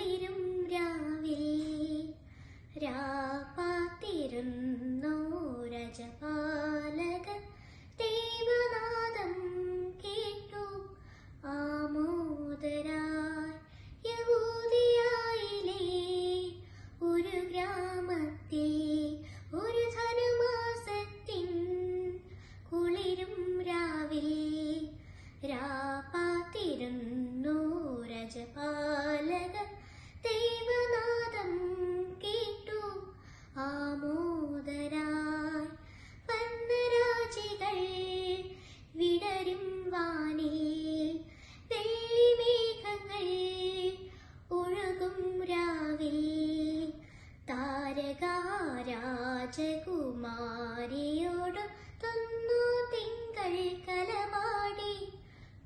വന്നിരും കുമാരിയോടു തന്നു തിങ്കൾ കലമാടി.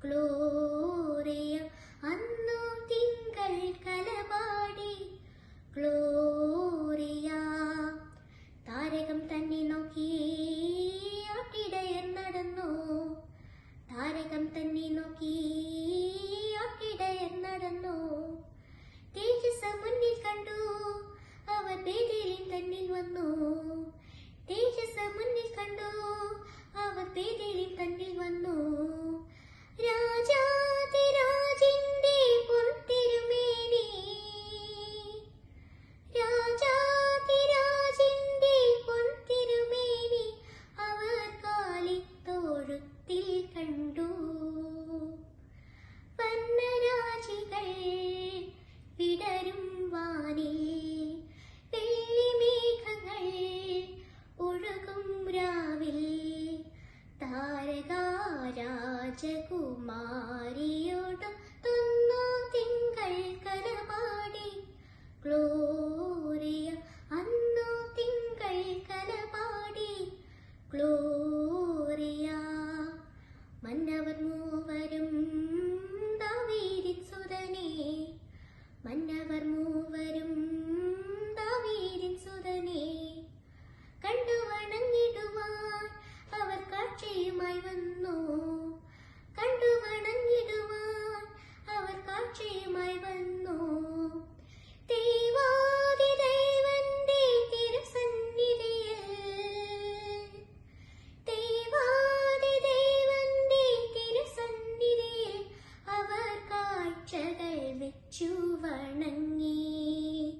ക്ലോറിയ അന്നു തിങ്കൾ കലമാടി. ക്ലോറിയ താരകം തന്നെ നോക്കി ഒട്ടിടയൻ നടന്നു. താരകം തന്നെ നോക്കി ഒട്ടിടയൻ നടന്നു. തേജസ് മുന്നിൽ കണ്ടു അവ വേദിയിൽ തന്നിൽ വന്നു. വാനിൽ വെള്ളിമേഘങ്ങൾ ഒഴുകും രാവിൽ താരകാരാജകുമാർ വർണ്ണങ്ങൾ